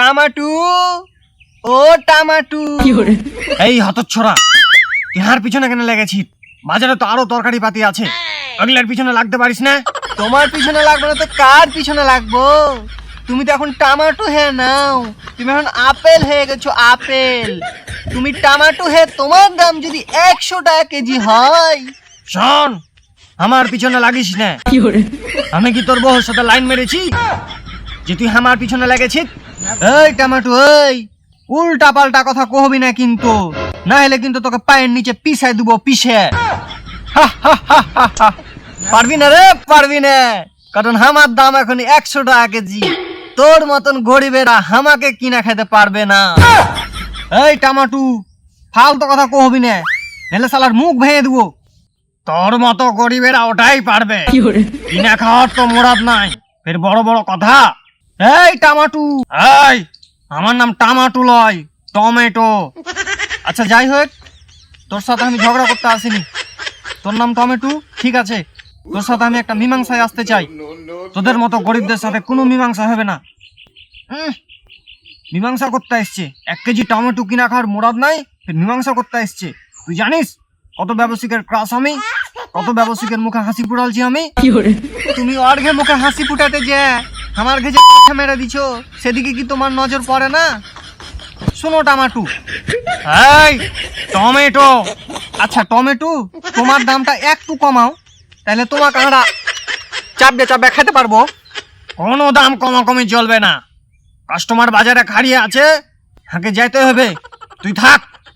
টামাটু। ও টামাটু। এই হতচ্ছরা ইহার পিছনে কেন লেগেছিস বাজারে তো আরও তরকারি পাতি আছে। ওগুলার পিছনে লাগতে পারিস না? তোমার পিছনে লাগবে না তো কার পিছনে লাগবো? তুমি তো এখন টামাটু হে নাও। তুমি এখন আপেল হয়ে গেছো আপেল। তুমি টামাটু হে তোমার দাম যদি একশো টাকা কেজি হয়। শোন আমার পিছনে লাগিস না। আমি কি তোর বউর সাথে লাইন মেরেছি? যে তুই আমার পিছনে লেগেছিস? এই টামাটু এই। উল্টা পাল্টা কথা কহবি না কিন্তু। না হলে কিন্তু তোকে পায়ের নিচে পিছাই দিব পিছে। পারবি না রে পারবি না। কারণ আমার দাম এখন একশো টাকা কেজি। তোর মতন গরিবেরা হামাকে কিনা খেতে পারবে না। এই টামাটু ফালতু কথা কহবি না। নাহলে সালার মুখ ভেঙে দিব। তোর মতো গরিবেরা ওটাই পারবে। কিনা খাওয়ার তো মোরাদ নাই। ফের বড় বড় কথা। এই টামাটু। এই আমার নাম টামাটু লয় টমেটো। আচ্ছা যাই হোক তোর সাথে আমি ঝগড়া করতে আসিনি। তোর নাম টমেটু? ঠিক আছে। তোর সাথে আমি একটা মীমাংসায় আসতে চাই। তোদের মতো গরিবদের সাথে কোনো মীমাংসা হবে না। মীমাংসা করতে এসছে। এক কেজি টমেটো কিনা খাওয়ার মোরাদ নাই মীমাংসা করতে এসছে। তুই জানিস কত ব্যবসায়িকের ক্রাস আমি কত ব্যবসায়িকের মুখে হাসি ফুটালছি আমি? তুমি ওর ঘে মুখে হাসি ফুটাতে যে আমার যে কথা মেরে দিছো? সেদিকে কি তোমার নজর পড়ে না? শোনো টামাটু। এই, টমেটো। আচ্ছা টমেটো, তোমার দামটা একটু কমাও। তাহলে তোমাকে আমরা চাপবে চাপবে খেতে পারব। কোনো দাম কমা কমে চলবে না। কাস্টমার বাজারে খাড়িয়ে আছে। হাঁকে যাইতে হবে। তুই থাক।